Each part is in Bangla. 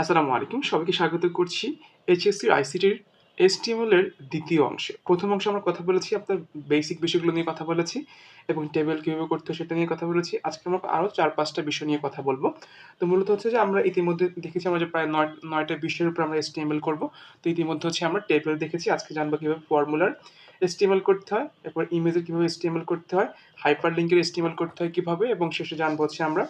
আসসালামু আলাইকুম, সবাইকে স্বাগত করছি এইচএসসির আইসিটির এসটিএমএল এর দ্বিতীয় অংশে। প্রথম অংশে আমরা কথা বলেছি, আপনার বেসিক বিষয়গুলো নিয়ে কথা বলেছি এবং টেবিল কীভাবে করতে সেটা নিয়ে কথা বলেছি। আজকে আমরা আরও চার পাঁচটা বিষয় নিয়ে কথা বলব। তো মূলত হচ্ছে যে আমরা ইতিমধ্যে দেখেছি আমরা যে প্রায় নয়, নয়টা বিষয়ের উপর আমরা এসটিএমএল করব। তো ইতিমধ্যে হচ্ছে আমরা টেবিল দেখেছি, আজকে জানব কীভাবে ফর্মুলার এসটিএমএল করতে হয়, এরপর ইমেজের কীভাবে এসটিএমএল করতে হয় হাইপার লিঙ্কের এসটিএমএল করতে হয় কীভাবে, এবং শেষে জানব হচ্ছে আমরা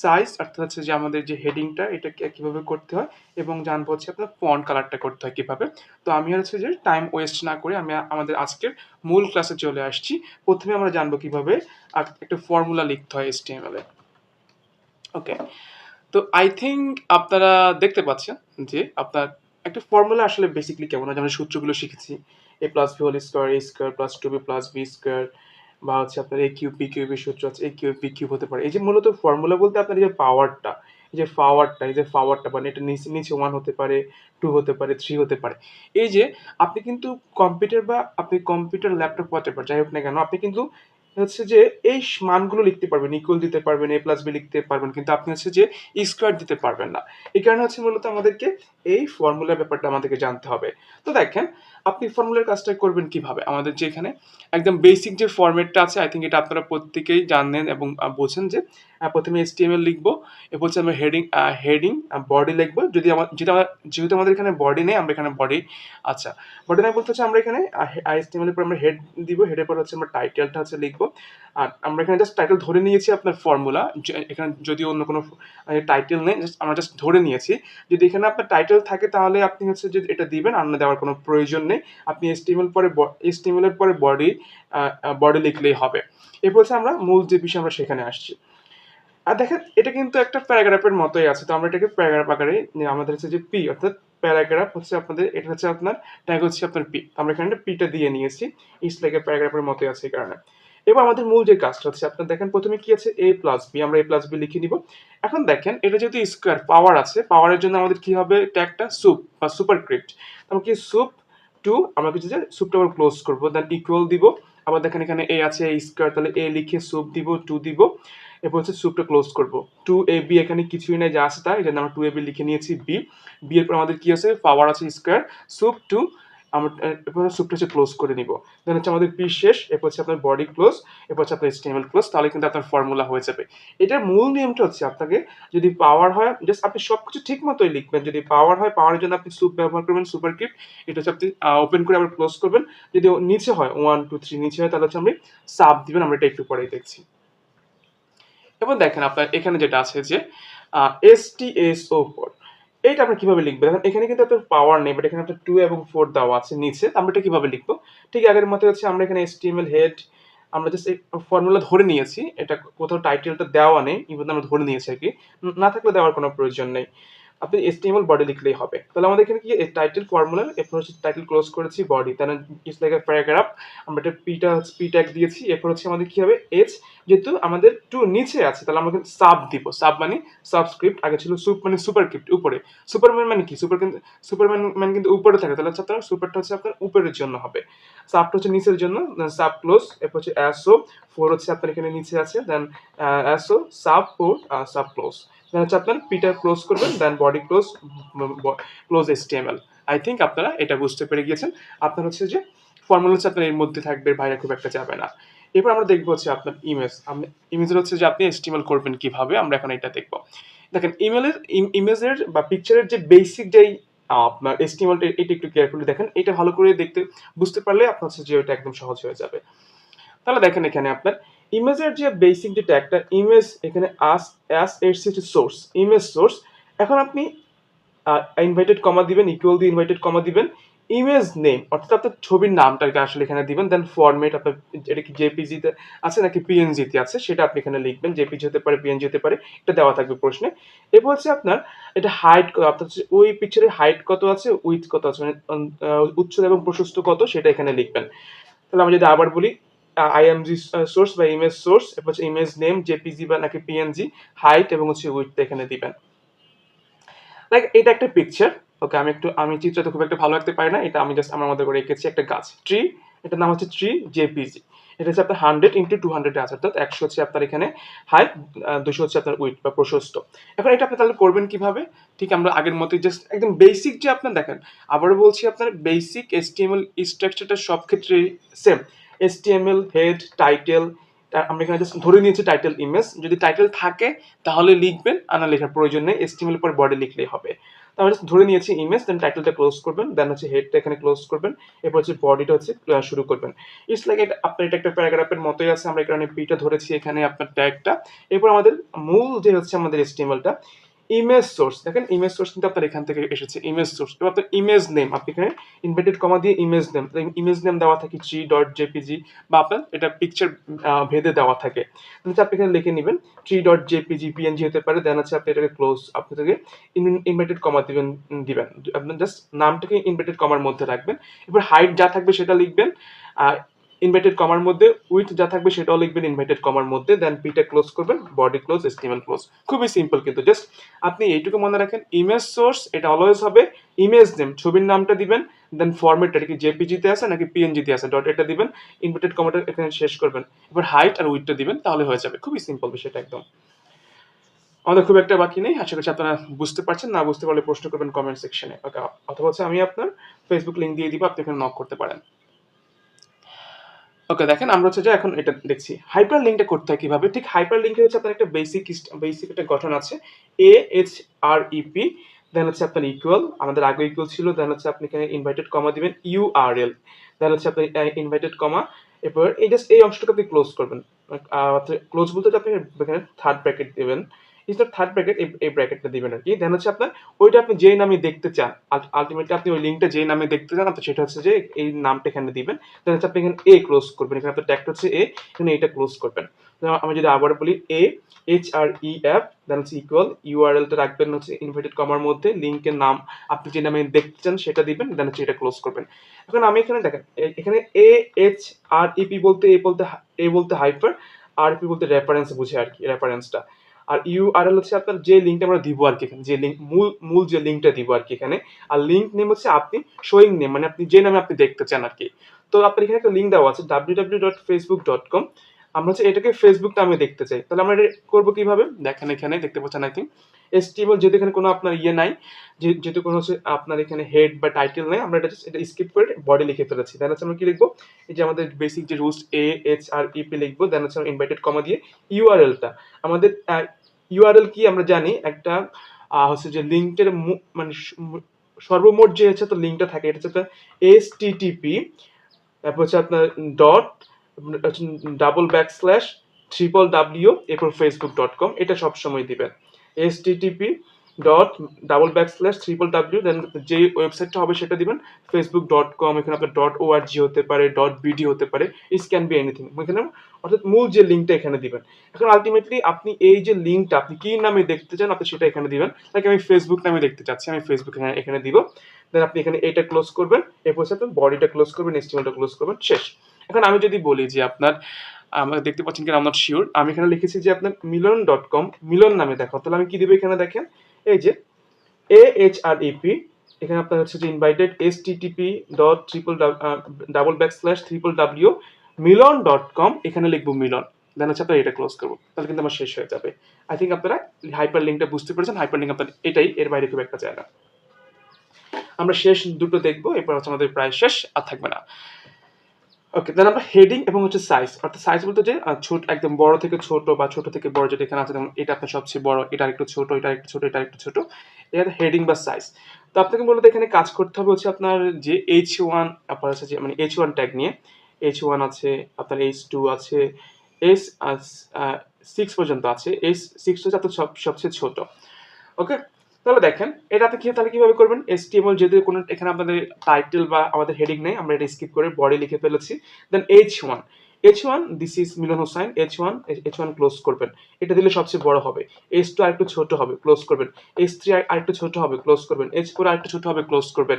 সাইজ অর্থাৎ হচ্ছে যে আমাদের যে হেডিংটা এটা কীভাবে করতে হয়, এবং জানব হচ্ছে আপনার ফন্ট কালারটা করতে হয় কীভাবে। তো আমি হচ্ছে যে টাইম ওয়েস্ট না করে আমি আমাদের আজকের মূল ক্লাসে চলে আসছি। প্রথমে আমরা জানব কীভাবে একটা ফর্মুলা লিখতে হয় এসটিএমএল এ ওকে তো আই থিঙ্ক আপনারা দেখতে পাচ্ছেন যে আপনার একটা ফর্মুলা আসলে বেসিকলি কেমন হয়? আমরা সূত্রগুলো শিখেছি। A plus B whole square A square plus two B plus B square বা হচ্ছে আপনার এ কিউব বি কিউবের সূত্র আছে। এ কিউব বি কিউব হতে পারে। এই যে মূলত ফর্মুলা বলতে আপনার এই যে পাওয়ারটা এই যে পাওয়ারটা এই যে পাওয়ারটা মানে এটা নিচে নিচে ওয়ান হতে পারে টু হতে পারে থ্রি হতে পারে। এই যে আপনি কিন্তু কম্পিউটার বা আপনি কম্পিউটার ল্যাপটপ হতে পারে যাই হোক না কেন, আপনি কিন্তু হচ্ছে যে, এই মানগুলো লিখতে পারবেন ইকুয়াল দিতে পারবেন এ প্লাস বি লিখতে পারবেন, কিন্তু আপনি হচ্ছে যে স্কোয়ার দিতে পারবেন না। এই কারণে হচ্ছে মূলত আমাদেরকে এই ফর্মুলার ব্যাপারটা আমাদেরকে জানতে হবে। তো দেখেন আপনি ফর্মুলার কাজটা করবেন কীভাবে? আমাদের যে এখানে একদম বেসিক যে ফরম্যাটটা আছে আই থিঙ্ক এটা আপনারা প্রত্যেকেই জানেন এবং বোঝেন যে প্রথমে এস টিএমএল লিখব এরপর হচ্ছে আমরা হেডিং হেডিং বডি লিখব। যদি আমার যেটা আমার যেহেতু আমাদের এখানে বডি নেই, আমরা এখানে বডি আচ্ছা। বডি নাই বলতে হচ্ছে আমরা এখানে এসটিএমএল এর পর আমরা হেড দিব হেডের পর হচ্ছে আমরা টাইটেলটা হচ্ছে লিখব। আর আমরা এখানে জাস্ট টাইটেল ধরে নিয়েছি আপনার ফর্মুলা এখানে যদি অন্য কোনো টাইটেল নেই জাস্ট আমরা জাস্ট ধরে নিয়েছি। যদি এখানে আপনার টাইটেল থাকে তাহলে আপনি হচ্ছে যে এটা দিবেন, আর দেওয়ার কোনো প্রয়োজন নেই। আপনি এসটিএমএল পরে এসটিএমএল এর পরে বডি বডি লিখলেই হবে। এরপর হচ্ছে আমরা মূল যে বিষয় আমরা সেখানে আসছি। আর দেখেন, এটা কিন্তু একটা প্যারাগ্রাফের মতোই আছে। তো আমরা এটাকে প্যারাগ্রাফ আকারে আমাদের হচ্ছে যে পি অর্থাৎ প্যারাগ্রাফ হচ্ছে আপনাদের, এটা হচ্ছে আপনার ট্যাগ হচ্ছে আপনার পি আমরা এখানে পিটা দিয়ে নিয়েছি। ইস লাইক প্যারাগ্রাফের মতোই আছে এই কারণে। এবার আমাদের মূল যে কাজটা হচ্ছে, আপনার দেখেন প্রথমে কি আছে? এ প্লাস বি আমরা এ প্লাস বি লিখে নিব। এখন দেখেন, এটা যেহেতু স্কোয়ার পাওয়ার আছে পাওয়ারের জন্য আমাদের কি হবে? ট্যাগটা সুপ বা সুপার ক্রিপ্ট আমরা কি সুপ টু আমরা কিছু যে সুপটা আবার ক্লোজ করব দেন ইকুয়াল দিব। আবার দেখেন এখানে এ আছে এ স্কোয়ার তাহলে এ লিখে সুপ দিব টু দিব। এরপর হচ্ছে সুপটা ক্লোজ করব। টু এ বি এখানে কিছুই নাই, যা আছে তাই এটা আমরা টু এ বি লিখে নিয়েছি বি বি এর পর আমাদের কি আছে? পাওয়ার আছে স্কোয়ার সুপ টু আমরা এরপর সুপটা হচ্ছে ক্লোজ করে নিব। দেন হচ্ছে আমাদের পি শেষ, এরপর হচ্ছে আপনার বডি ক্লোজ এরপর হচ্ছে আপনার স্টেমেল ক্লোজ তাহলে কিন্তু আপনার ফর্মুলা হয়ে যাবে। এটার মূল নিয়মটা হচ্ছে আপনাকে যদি পাওয়ার হয় জাস্ট আপনি সব কিছু ঠিক মতোই লিখবেন। যদি পাওয়ার হয় পাওয়ারের জন্য আপনি সুপ ব্যবহার করবেন সুপার কিপ এটা হচ্ছে আপনি ওপেন করে আবার ক্লোজ করবেন। যদি নিচে হয় ওয়ান টু থ্রি নিচে হয়, তাহলে হচ্ছে আপনি সাব দিবেন, আমরা এটা একটু পরেই দেখছি। এবার দেখেন আপনার এখানে যেটা আছে যে S T S O four এইটা আমরা কীভাবে লিখব? দেখেন, এখানে কিন্তু আপনার পাওয়ার নেই বাট এখানে আপনার টু এবং ফোর দেওয়া আছে নিচে আমরা এটা কীভাবে লিখব? ঠিক আগের মতো হচ্ছে আমরা এখানে এসটিএমএল হেড আমরা জাস্ট ফর্মুলা ধরে নিয়েছি, এটা কোথাও টাইটেলটা দেওয়া নেই ইভেন আমরা ধরে নিয়েছি আর কি। না থাকলে দেওয়ার কোনো প্রয়োজন নেই। আপনি এসটিএমএল বডি লিখলেই হবে। তাহলে আমাদের এখানে কি টাইটেল ফর্মুলা এরপর হচ্ছে টাইটেল ক্লোজ করেছি বডি তাহলে ইটস লাইক প্যারাগ্রাফ আমরা এটা পিটা পি ট্যাগ দিয়েছি, এরপর হচ্ছে আমাদের কি হবে? এইচ যেহেতু আমাদের টু নিচে আছে, তাহলে আমরা কিন্তু সাব দিব। সাব মানে সাবস্ক্রিপ্ট আগে ছিল সুপ মানে সুপারক্রিপ্ট উপরে। সুপারম্যান মানে কি? সুপার কিন্তু সুপারম্যান ম্যান কিন্তু উপরে থাকে। তাহলে হচ্ছে আপনার সুপারটা হচ্ছে আপনার উপরের জন্য হবে। সাবটা হচ্ছে নিচের জন্য সাব ক্লোজ এরপর হচ্ছে অ্যাসো ফোর হচ্ছে আপনার এখানে নিচে আছে দেন অ্যাসো সাব ফোর সাব ক্লোজ হচ্ছে আপনার পিটার ক্লোজ করবেন then body close close HTML I think আপনারা এটা বুঝতে পেরে গিয়েছেন। আপনার হচ্ছে যে ফর্মুলা হচ্ছে আপনার এর মধ্যে থাকবে, বাইরে খুব একটা যাবে না। এরপর আমরা দেখব হচ্ছে আপনার ইমেজ ইমেজের হচ্ছে যে আপনি এস্টিমেল করবেন কীভাবে, আমরা এখন এটা দেখব। দেখেন ইমেলের ইমেজের বা পিকচারের যে বেসিক যেই আপনার এস্টিমেলটা এটা একটু কেয়ারফুলি দেখেন। এটা ভালো করে দেখতে বুঝতে পারলে আপনার হচ্ছে যে ওটা একদম সহজ হয়ে যাবে। তাহলে দেখেন এখানে আপনার ইমেজের যে বেসিক যে ট্যাগটা ইমেজ এখানে আস অ্যাস এর হচ্ছে সোর্স ইমেজ সোর্স এখন আপনি ইনভাইটেড কমা দিবেন ইকুয়াল দিয়ে ইনভাইটেড কমা দিবেন ইমেজ নেম অর্থাৎ আপনার ছবির নামটাকে আসলে এখানে দিবেন দেন ফরম্যাট আপনার এটা কি জেপিজিতে আছে নাকি পিএনজিতে আছে, সেটা আপনি এখানে লিখবেন জেপিজি হতে পারে পিএনজি হতে পারে, এটা দেওয়া থাকবে প্রশ্নে। এরপর হচ্ছে আপনার, এটা হাইট আপনার ওই পিকচারের হাইট কত আছে উইথ কত আছে মানে উচ্চতা এবং প্রশস্ত কত, সেটা এখানে লিখবেন। তাহলে আমি যদি আবার বলি আইএমজি সোর্স বা ইমেজ সোর্স এরপর হচ্ছে ইমেজ নেম জেপিজি বা নাকি পিএনজি হাইট এবং হচ্ছে উইথটা এখানে দিবেন। লাইক এটা একটা পিকচার ওকে আমি একটু, আমি চিত্রটা খুব একটা ভালো রাখতে পারি না, এটা আমি জাস্ট আমার মধ্যে করে এঁকেছি একটা গাছ ট্রি এটার নাম হচ্ছে থ্রি জেপিজি এটা হচ্ছে আপনার হান্ড্রেড ইন্টু টু হান্ড্রেড আছে, অর্থাৎ একশো হচ্ছে আপনার এখানে হাইট দুশো হচ্ছে আপনার উইথ বা প্রশস্ত। এখন এটা আপনি তাহলে করবেন কীভাবে? ঠিক আমরা আগের মতোই জাস্ট একদম বেসিক যে আপনার দেখেন, আবারও বলছি আপনার বেসিক এসটিএমএল স্ট্রাকচারটা সব ক্ষেত্রেই সেম এসটিএমএল হেড টাইটেল আমরা এখানে জাস্ট ধরে নিয়েছি টাইটেল ইমেজ যদি টাইটেল থাকে, তাহলে লিখবেন, আর না লেখার প্রয়োজন নেই এসটিএমএল পর বডি লিখলেই হবে। তো আমরা just ধরে নিয়েছি ইমেজ দেন টাইটেলটা ক্লোজ করবেন দেন হচ্ছে হেডটা এখানে ক্লোজ করবেন, এরপর হচ্ছে বডিটা হচ্ছে শুরু করবেন। ইটস লাইক এটা, আপনার এটা একটা প্যারাগ্রাফের মতোই আছে, আমরা এখানে পিটা ধরেছি, এখানে আপনার ট্যাগটা এরপর আমাদের মূল যে হচ্ছে আমাদের এসটিএমএলটা ইমেজ সোর্স দেখেন ইমেজ সোর্স কিন্তু আপনার এখান থেকে এসেছে ইমেজ সোর্স এবার আপনার ইমেজ নেম আপনি এখানে ইনভার্টেড কমা দিয়ে ইমেজ নেম ইমেজ নেম দেওয়া থাকে জি ডট জেপিজি বা আপনার এটা পিকচার ভেদে দেওয়া থাকে। তাহলে আপনি এখানে লিখে নেবেন থ্রি ডট জেপিজি পিএনজি হতে পারে দেন আছে আপনি এটাকে ক্লোজ আপনি থেকে ইনভার্টেড কমা দিবেন দিবেন। আপনার জাস্ট নামটাকে ইনভার্টেড কমার মধ্যে রাখবেন। এবার হাইট যা থাকবে সেটা লিখবেন আর ইনভার্টেড কমার মধ্যে উইথ যা থাকবে সেটাও লিখবেন ইনভাইটেড কমার মধ্যে দেন পিটা ক্লোজ করবেন বডি ক্লোজ এস্টিমেল ক্লোজ খুবই সিম্পল কিন্তু জাস্ট আপনি এইটুকু মনে রাখেন ইমেজ সোর্স এটা অলওয়েজ হবে ইমেজ নেম ছবির নামটা দিবেন দেন ফরম্যাটটা কি জেপিজিতে আছে নাকি পিএনজিতে আছে ডট এটা দিবেন ইনভার্টেড কমাটা এখানে শেষ করবেন। এবার হাইট আর উইথটা দিবেন, তাহলে হয়ে যাবে। খুবই সিম্পল বিষয়টা একদম। আমাদের খুব একটা বাকি নেই, আশা করছি আপনারা বুঝতে পারছেন, না বুঝতে পারলে প্রশ্ন করবেন কমেন্ট সেকশনে ওকে অথবা হচ্ছে আমি আপনার ফেসবুক লিঙ্ক দিয়ে দিব, আপনি এখানে নক করতে পারেন। ওকে দেখেন, আমরা হচ্ছে যে এখন এটা দেখছি। হাইপার লিঙ্কটা করতে হয় কীভাবে? ঠিক হাইপার লিঙ্কে হচ্ছে আপনার একটা বেসিক বেসিক একটা গঠন আছে। এ এইচ আর ইপি দেন হচ্ছে আপনার ইকুয়াল আমাদের আগে ইকুয়াল ছিল দেন হচ্ছে আপনি এখানে ইনভাইটেড কমা দিবেন ইউআরএল দেন হচ্ছে আপনি ইনভাইটেড কমা এরপর এই জাস্ট এই অংশটাকে আপনি ক্লোজ করবেন। ক্লোজ বলতে আপনি এখানে থার্ড ব্র্যাকেট দেবেন। ইজ থার্ড ব্র্যাকেট এই ব্র্যাকেটটা দিবেন আর কি। দেন হচ্ছে আপনার, ওইটা আপনি যেই নামে দেখতে চান আলটিমেটলি আপনি ওই লিঙ্কটা যেই নামে দেখতে চান আপনি সেটা হচ্ছে যে এই নামটা এখানে দিবেন। দেন হচ্ছে আপনি এখানে এ ক্লোজ করবেন, এখানে আপনার ট্যাগটা হচ্ছে এ এখানে এটা ক্লোজ করবেন। আমি যদি আবার বলি এ এইচ আর ই এফ দেন হচ্ছে ইকুয়াল ইউআরএলটা রাখবেন হচ্ছে ইনভার্টেড কমার মধ্যে লিঙ্কের নাম আপনি যে নামে দেখতে চান সেটা দিবেন দেন হচ্ছে এটা ক্লোজ করবেন। এখন আমি এখানে দেখেন এখানে এ এইচ আর ইপি বলতে এ বলতে এ বলতে হাইপার আর পি বলতে রেফারেন্স বুঝে আর কি রেফারেন্সটা আর ইউআরএল হচ্ছে আপনার যে লিঙ্কটা আমরা দিব আর কি এখানে, যে লিঙ্ক, মূল মূল যে লিঙ্কটা দিব আর কি এখানে, আর লিঙ্ক নেম হচ্ছে আপনি শোয়িং নেম মানে আপনি যে নামে আপনি দেখতে চান আর কি। তো আপনার এখানে একটা লিঙ্ক দেওয়া আছে W W dot Facebook dot com আমরা হচ্ছে এটাকে ফেসবুক নামে দেখতে চাই। তাহলে আমরা এটা করব কীভাবে? দেখেন এখানে দেখতে পাচ্ছেন আই থিঙ্ক এসটিএমএল যেহেতু এখানে কোনো আপনার ইয়ে নাই যেহেতু কোনো হচ্ছে আপনার এখানে হেড বা টাইটেল নাই, আমরা এটা এটা স্কিপ করে বডি লিখে ফেলেছি। দেন আমরা কি লিখব? এই যে আমাদের বেসিক যে rules A H R E P লিখব দেন হচ্ছে ইনভাইটেড কমা দিয়ে ইউআরএলটা আমাদের ইউআরএল কি আমরা জানি? একটা হচ্ছে যে লিঙ্কের মানে সর্বমোট যে হচ্ছে তো লিঙ্কটা থাকে, এটা হচ্ছে এস টিটিপি তারপর হচ্ছে আপনার dot double back slash triple W এরপর ফেসবুক ডট কম এটা সবসময় দিবেন। S TTP dot double back slash triple W then যে ওয়েবসাইটটা হবে সেটা দিবেন ফেসবুক ডট কম এখানে আপনার ডট ও আর জি হতে পারে ডট বিডি হতে পারে ইস ক্যান বি এনিথিং এখানে অর্থাৎ মূল যে লিঙ্কটা এখানে দিবেন। এখন আলটিমেটলি আপনি এই যে লিঙ্কটা আপনি কি নামে দেখতে চান, আপনি সেটা এখানে দিবেন। লাইক আমি ফেসবুক নামে দেখতে চাচ্ছি, আমি ফেসবুক এখানে এখানে দিব। দেন আপনি এখানে এটা ক্লোজ করবেন, এরপর আপনি বডিটা ক্লোজ করবেন এস্টিমেলটা ক্লোজ করবেন, শেষ। এখন আমি যদি বলি যে আপনার আমরা দেখতে পাচ্ছেন কিনা আমার শিওর আমি এখানে লিখেছি যে আপনার মিলন ডট কম মিলন নামে দেখো। তাহলে আমি কি দিব এখানে দেখেন? এই যে এ এইচ আর ইপি এখানে আপনার হচ্ছে যে invited S T TTP dot triple double back slash triple W Milon dot com এখানে লিখব মিলন। দেন হচ্ছে আপনার এটা ক্লোজ করব। তাহলে কিন্তু আমার শেষ হয়ে যাবে। আই থিঙ্ক আপনারা হাইপার লিঙ্কটা বুঝতে পেরেছেন। হাইপার লিঙ্ক আপনার এটাই, এর বাইরে খুব একটা জায়গা। আমরা শেষ দুটো দেখব, এরপর হচ্ছে আমাদের প্রায় শেষ, আর থাকবে না। ওকে দেন আমরা হেডিং এবং হচ্ছে সাইজ অর্থাৎ সাইজ বলতে যে ছোট, একদম বড় থেকে ছোট বা ছোট থেকে বড় যেটা এখানে আছে, যেমন এটা আপনার সবচেয়ে বড়, এটা একটু ছোট, এটা একটু ছোট, এটা একটু ছোট, এটা হেডিং বা সাইজ তো আপনাকে মূলত এখানে কাজ করতে হবে হচ্ছে আপনার যে এইচ ওয়ান আপনার হচ্ছে যে মানে এইচ ওয়ান ট্যাগ নিয়ে এইচ ওয়ান আছে, আপনার এইচ টু আছে এস সিক্স পর্যন্ত আছে এইচ সিক্স হচ্ছে আপনার সব, সবচেয়ে ছোট ওকে তাহলে দেখেন, এটাতে কি, তাহলে কীভাবে করবেন? এসটিএমএল যদি কোনো, এখানে আপনাদের টাইটেল বা আমাদের হেডিং নেই, আমরা এটা স্কিপ করে বডি লিখে ফেলেছি। Then H one H one this is Milon Hossain H one H one close করবেন। এটা দিলে সবচেয়ে বড় হবে। এইচ টু আরেকটু ছোট হবে ক্লোজ করবেন। এইচ থ্রি আরেকটু ছোট হবে ক্লোজ করবেন। এইচ ফোর আরেকটু ছোট হবে ক্লোজ করবেন।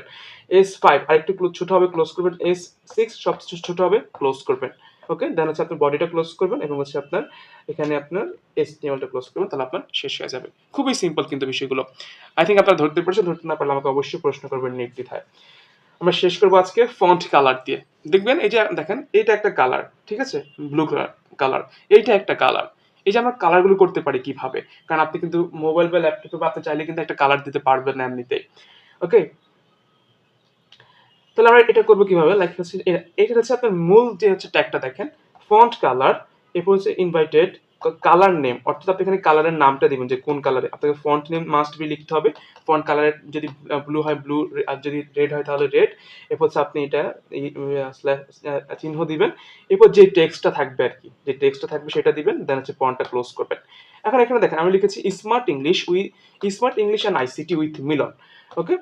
এস ফাইভ আরেকটু ছোট হবে ক্লোজ করবেন। এস সিক্স সবচেয়ে ছোট হবে ক্লোজ করবেন। ওকে দেন হচ্ছে আপনার বডিটা ক্লোজ করবেন এবং হচ্ছে আপনার এখানে আপনার এসটিএমএলটা ক্লোজ করবেন, তাহলে আপনার শেষ হয়ে যাবে। খুবই সিম্পল কিন্তু বিষয়গুলো। আই থিঙ্ক আপনারা ধরতে পারছেন, ধরতে না পারলে আমাকে অবশ্যই প্রশ্ন করবেন নির্দ্বিধায় আমরা শেষ করব আজকে ফন্ট কালার দিয়ে। দেখবেন এই যে দেখেন, এইটা একটা কালার ঠিক আছে? ব্লু কালার কালার এইটা একটা কালার এই যে আমরা কালারগুলো করতে পারি কীভাবে? কারণ আপনি কিন্তু মোবাইল বা ল্যাপটপে বা আপনি চাইলে কিন্তু একটা কালার দিতে পারবেন এমনিতে ওকে তাহলে আমরা এটা করব কীভাবে? লাইক হচ্ছে এটা হচ্ছে আপনার মূল যে হচ্ছে ট্যাগটা দেখেন ফন্ট কালার এরপর হচ্ছে ইনভাইটেড কালার নেম অর্থাৎ আপনি এখানে কালারের নামটা দিবেন যে কোন কালারে আপনাকে ফন্ট নেম মাস্ট বি লিখতে হবে। ফন্ট কালারের যদি ব্লু হয় ব্লু আর যদি রেড হয় তাহলে রেড এরপর হচ্ছে আপনি এটা চিহ্ন দিবেন। এরপর যে টেক্সটটা থাকবে আর কি, যে টেক্সটটা থাকবে সেটা দিবেন দেন হচ্ছে ফন্টটা ক্লোজ করবেন। এখন এখানে দেখেন, আমি লিখেছি smart English with smart English and ICT with Milon okay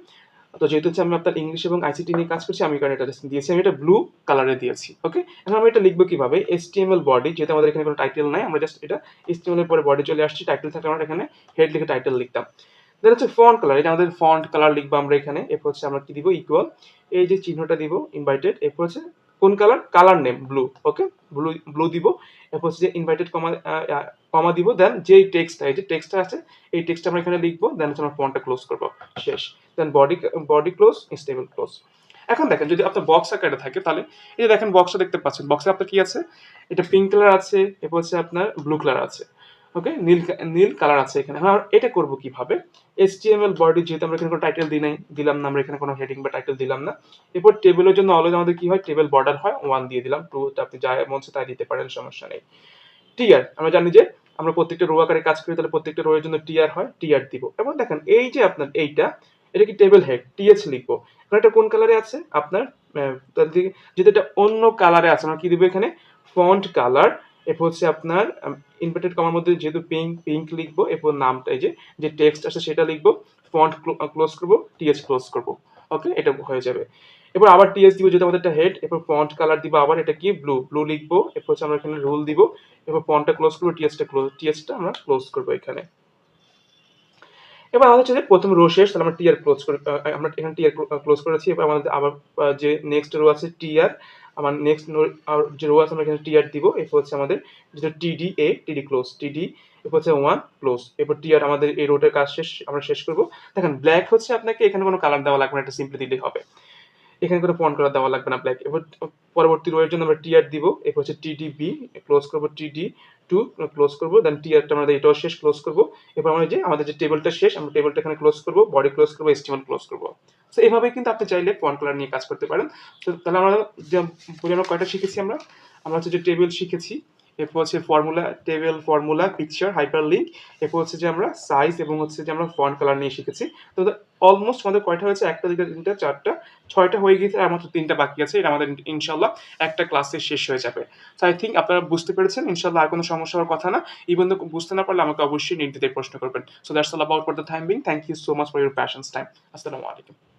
তো যেহেতু হচ্ছে আমি আপনার ইংলিশ এবং আইসিটি নিয়ে কাজ করছি, আমি কারণে এটা দিয়েছি। আমি এটা ব্লু কালারে দিয়েছি ওকে এখন আমি এটা লিখব কীভাবে? এসটিএমএল বডি যেহেতু আমাদের এখানে কোনো টাইটেল নাই, আমরা জাস্ট এটা এসটিএমএল এর পরে বডি চলে আসছি টাইটেল থাকলে আমরা এখানে হেড লিখে টাইটেল লিখতাম। দেন হচ্ছে ফন্ট কালার এটা আমাদের ফন্ট কালার লিখব আমরা এখানে। এরপর হচ্ছে আমরা কি দিব? ইকুয়াল এই যে চিহ্নটা দিব ইনভাইটেড এরপর হচ্ছে কোন colour colour name blue okay blue blue দিব। এরপর হচ্ছে যে ইনভাইটেড কমা কমা দিব। দেন যেই টেক্সটটা এই যে টেক্সটটা আছে, এই টেক্সটটা আমরা এখানে লিখব। দেন হচ্ছে আমরা ফন্টটা ক্লোজ করব। শেষ। Then body body close stable close এখন দেখেন, যদি আপনার বক্স আকারে থাকে, তাহলে এই যে দেখেন বক্সটা দেখতে পাচ্ছেন। বক্সে আপনার কি আছে? এটা পিঙ্ক কালার আছে, এরপর হচ্ছে আপনার ব্লু কালার আছে। ওকে নীল নীল কালার আছে এখানে। আমরা এটা করব কীভাবে? HTML বডি যেহেতু আমরা এখানে কোনো টাইটেল দিই নাই, দিলাম না আমরা এখানে কোনো হেডিং বা টাইটেল দিলাম না। এরপর টেবিলের জন্য অলওয়েজ আমাদের কি হয়? টেবিল বর্ডার হয় ওয়ান দিয়ে দিলাম। টু আপনি যা মন তাই দিতে পারেন, সমস্যা নেই। টিআর আমরা জানি যে আমরা প্রত্যেকটা রো আকারে কাজ করি, তাহলে প্রত্যেকটা রোয়ের জন্য টিআর হয় টিআর দিব। এবং দেখেন, এই যে আপনার এইটা এটা কি টেবিল হেড টিএচ লিখব। এখন এটা কোন কালারে আছে? আপনার যদি এটা অন্য কালারে আছে, আমরা কি দিব এখানে? ফন্ট কালার এরপর হচ্ছে আপনার ইনভার্টেড কমার মধ্যে যেহেতু পিঙ্ক পিঙ্ক লিখব, এরপর নামটা এই যে যে টেক্সট আছে সেটা লিখব ফন্ট ক্লোজ করব টিএচ ক্লোজ করব। ওকে এটা হয়ে যাবে। এরপর আবার টিএস দিব যেটা আমাদের একটা হেড এরপর ফন্ট কালার দিব আবার, এটা কি? ব্লু ব্লু লিখব, এরপর হচ্ছে আমরা এখানে রুল দিব, এরপর ফন্টটা ক্লোজ করব টিএসটা ক্লোজ টিএসটা আমরা ক্লোজ করব এখানে। এবার আমাদের হচ্ছে যে প্রথম রো শেষ, তাহলে আমরা টিআর ক্লোজ করে আমরা এখানে টিআর ক্লোজ করেছি, এবার আমাদের আবার যে নেক্সট রো আছে টিআর আমার নেক্সট যে রো আছে আমরা এখানে টিআর দিব, এরপর হচ্ছে আমাদের যেটা টিডি এ টিডি ক্লোজ টিডি এরপর হচ্ছে ওয়ান ক্লোজ এরপর টিআর আমাদের এই রোটার কাজ শেষ, আমরা শেষ করব। দেখেন ব্ল্যাক হচ্ছে আপনাকে এখানে কোনো কালার দেওয়া লাগবে না, একটা সিম্পলি দিলেই হবে। এখানে কোনো ফন্ট কালার দেওয়া লাগবে না ব্ল্যাক এবার পরবর্তী রোয়ের জন্য আমরা টিআর দিব, এরপর হচ্ছে টিডি বি ক্লোজ করব টিডি টু ক্লোজ করব দেন টিআরটা আমাদের এটাও শেষ ক্লোজ করব। এরপর আমরা যে, আমাদের যে টেবিলটা শেষ, আমরা টেবিলটা এখানে ক্লোজ করব বডি ক্লোজ করব এস্টিমেল ক্লোজ করব। তো এইভাবে কিন্তু আপনি চাইলে ফন্ট কালার নিয়ে কাজ করতে পারেন। তো তাহলে আমরা যে কয়টা শিখেছি আমরা? আমরা হচ্ছে যে টেবিল শিখেছি। এরপর হচ্ছে formula table formula picture hyperlink এরপর হচ্ছে যে আমরা সাইজ এবং হচ্ছে যে আমরা ফন্ট কালার নিয়ে শিখেছি। তো অলমোস্ট আমাদের কয়টা হয়েছে? একটা, দুইটা, তিনটা, চারটা। ছয়টা হয়ে গিয়েছে আর মাত্র তিনটা বাকি আছে। এটা আমাদের ইনশাল্লাহ একটা ক্লাসে শেষ হয়ে যাবে। তো আই থিঙ্ক আপনারা বুঝতে পেরেছেন। ইনশাল্লাহ আর কোনো সমস্যা হওয়ার কথা না। ইভেন তো বুঝতে না পারলে আমাকে অবশ্যই নির্দিতে প্রশ্ন করবেন। So that's all about for the time being thank you so much for your passions time আসসালামু আলাইকুম